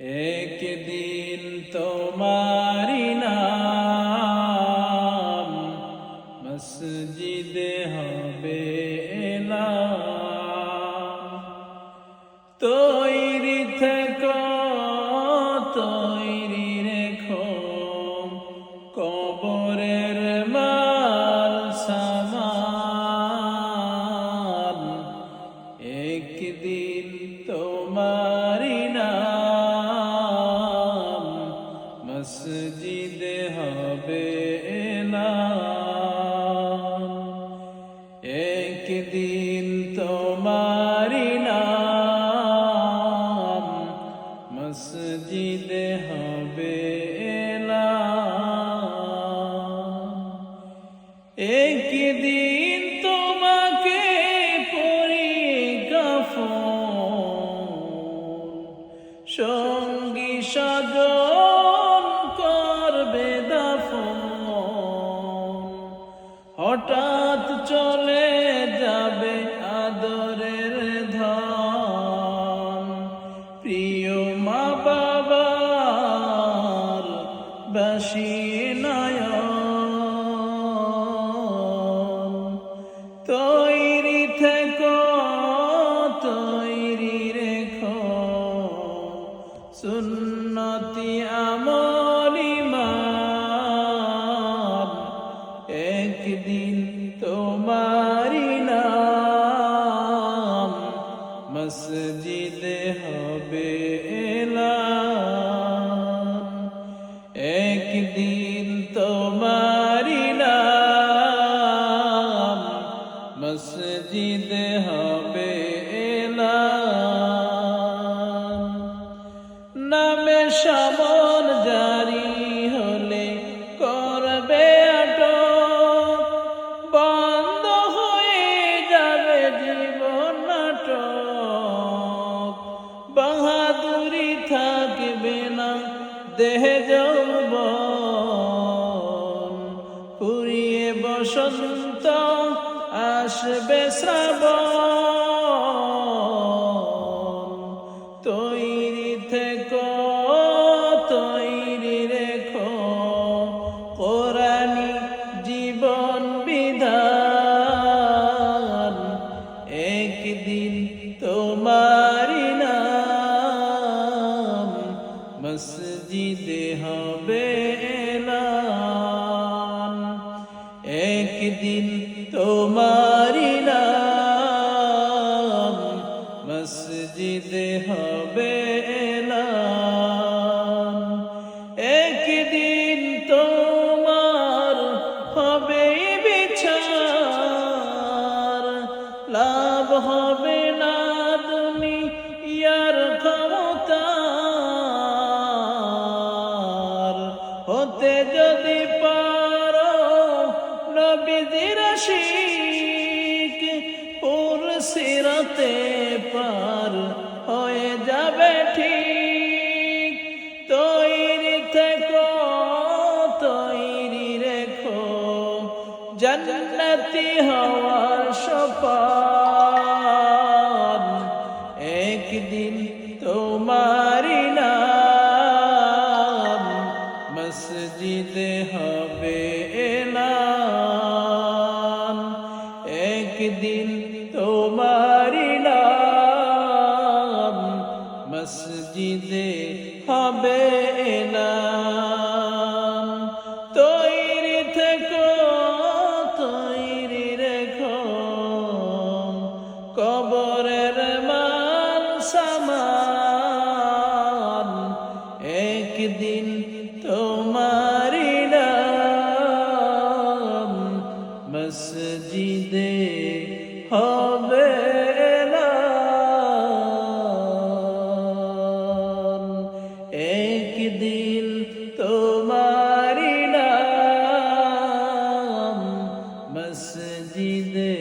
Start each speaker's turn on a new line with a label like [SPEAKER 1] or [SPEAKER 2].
[SPEAKER 1] একদিন তোমারি নাম মসজিদে হবে। তৈরি থেকো তৈরি রেখো কবরের মাল সামান একদিন তোমারি একদিন তোমারি নাম মসজিদে হবে সুন্নতি আমলিমান একদিন তোমারি নাম মসজিদ হবে এলান একদিন থাকবে না। দেহে যৌবন পুরিয়ে বসন্ত আসবে শ্রাবণ। তৈরি থেকো, তৈরি রেখো। কোরআনি জীবন বিধান। একদিন তোমারি মসজিদে হবে এলান। একদিন তোমারি নাম মসজিদে হবে এলান। একদিন তোমার হবে বিচার লাভ হবে হতে যদি পারো নবীজির শিখ পুর সিরতে পার হয়ে যাবে ঠিক। তৈরি থেকো, তৈরি রেখো, জন্নতি হওয়ার সপান একদিন তোমারি একদিন তোমারি নাম মসজিদে হবে না তৈরি থেকো তৈরি রেখো। কবরের একদিন তোমারি নাম মসজিদে